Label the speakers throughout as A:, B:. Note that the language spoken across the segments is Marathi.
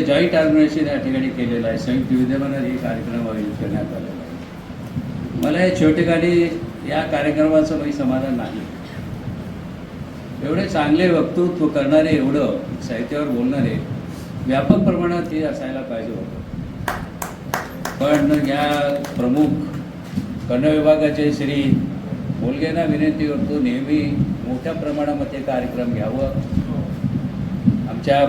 A: जॉईंट ऑर्गनायझेशन या ठिकाणी केलेलं आहे. संयुक्त विद्यमानात हे कार्यक्रम आयोजित करण्यात आलेला आहे. मला या ठिकाणी या कार्यक्रमाचं काही समाधान नाही. एवढे चांगले वक्तृत्व करणारे एवढं साहित्यावर बोलणारे व्यापक प्रमाणात हे असायला पाहिजे होतं. पण या प्रमुख कन्न विभागाचे श्री बोलगेना विनंती करतो नेहमी मोठ्या प्रमाणामध्ये कार्यक्रम घ्यावं. आमच्या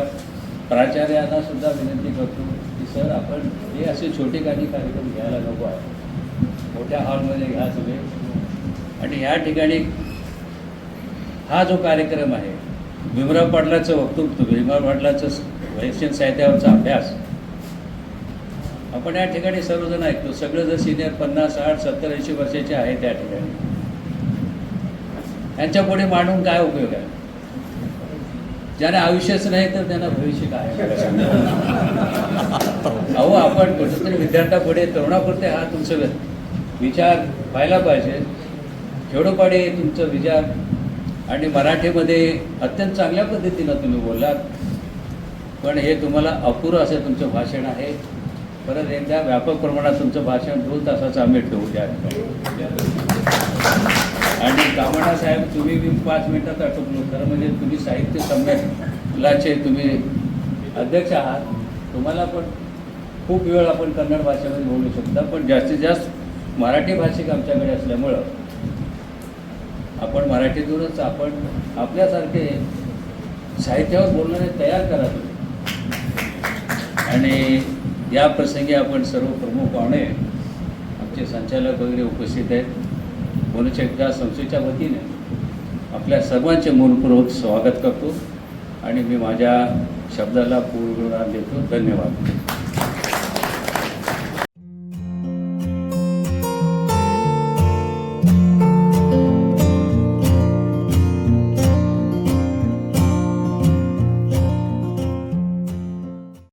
A: प्राचार्यांना सुद्धा विनंती करतो की सर आपण हे असे छोटे काही कार्यक्रम घ्यायला नको आहे. मोठ्या हॉलमध्ये घ्या सगळे आणि या ठिकाणी हा जो कार्यक्रम आहे भीमराव पाटलाचं वक्तृत्व भीमराव पाटलाचं वैश्यन साहित्यावरचा अभ्यास आपण या ठिकाणी सर्वजण ऐकतो. सगळं जर सिनियर पन्नास साठ सत्तर ऐंशी वर्षाचे आहेत त्या ठिकाणी. यांच्या पुढे मांडून काय उपयोग आहे? ज्याने आयुष्यच नाही तर त्यांना भविष्य काय? अहो आपण कुठेतरी विद्यार्थ्यापुढे तरुणापुरते हा तुमचं विचार व्हायला पाहिजे. खेडोपाडे तुमचं विचार. आणि मराठीमध्ये अत्यंत चांगल्या पद्धतीनं तुम्ही बोललात. पण हे तुम्हाला अपुरं असं तुमचं भाषण आहे. परत एकदा व्यापक प्रमाणात तुमचं भाषण दोन तासाचं आम्ही ठेवू द्या. कामणा साहेब तुम्ही बी पाच मिनिटात आटोपलो खरं म्हणजे तुम्ही साहित्य संमेलनाचे तुम्ही अध्यक्ष आहात. तुम्हाला पण खूप वेळ आपण कन्नड भाषेमध्ये बोलू शकता. पण जास्तीत जास्त मराठी भाषिक आमच्याकडे असल्यामुळं आपण मराठीतूनच आपण आपल्यासारखे साहित्यावर बोलणारे तयार करा तुम्ही. आणि या प्रसंगी आपण सर्व प्रमुख पाहुणे आमचे संचालक वगैरे उपस्थित आहेत. बोलचेकदा संस्थेच्या वतीने आपल्या सर्वांचे मनपूर्वक स्वागत करतो आणि मी माझ्या शब्दाला पूर्ण देतो. धन्यवाद.